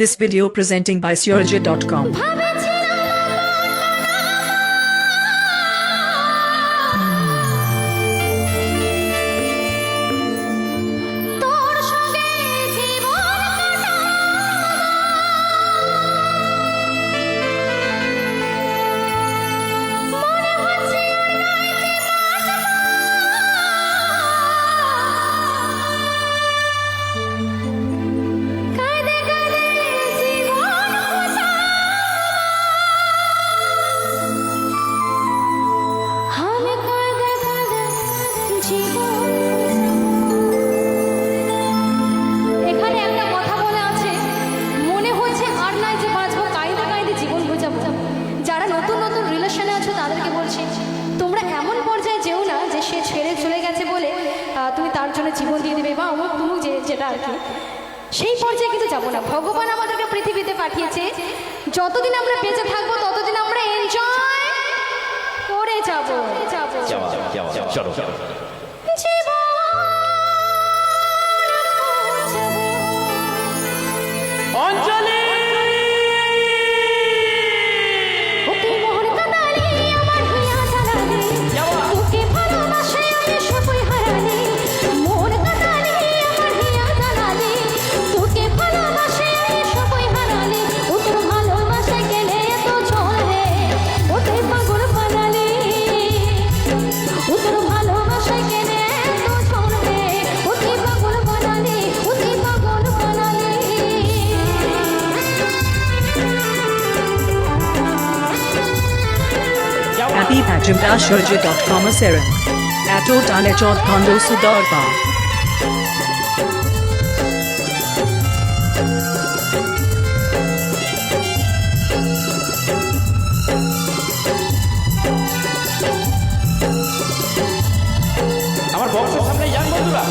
This video presenting by Surajit.com. ছেড়ে চলে গেছে বলে তুমি তার জন্য জীবন দিয়ে দেবে বা অমুক তুমুক যে যেটা আর কি সেই পর্যায়ে কিন্তু যাব না ভগবান আমাদেরকে পৃথিবীতে পাঠিয়েছে যতদিন আমরা বেঁচে থাকব ততদিন আমরা এনজয় করে যাব যাব চলো Jimdashurja.com Aserin. Atotale Chod Kondo Sudarpa. আমার বক্সের সামনে ইয়াং বন্ধুরা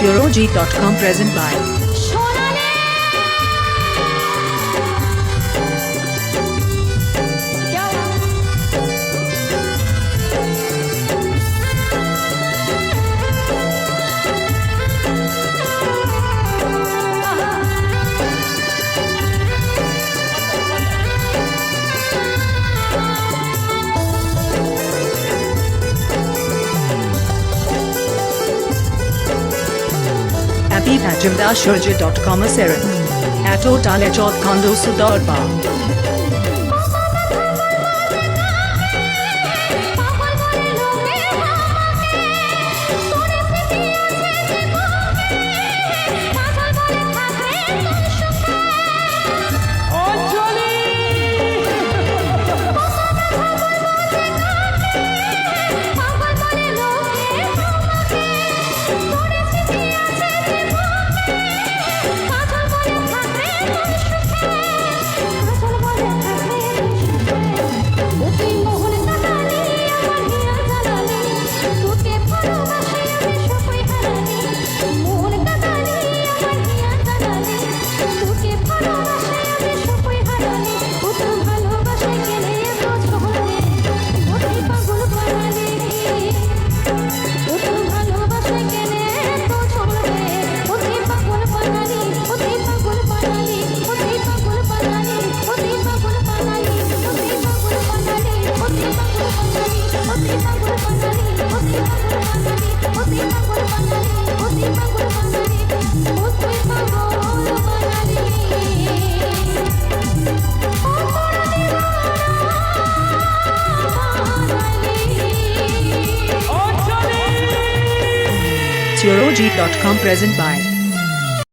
Futurology.com present by Evajimdashurja.com At Otale Chot Kondo Sudar meteorology.com present by.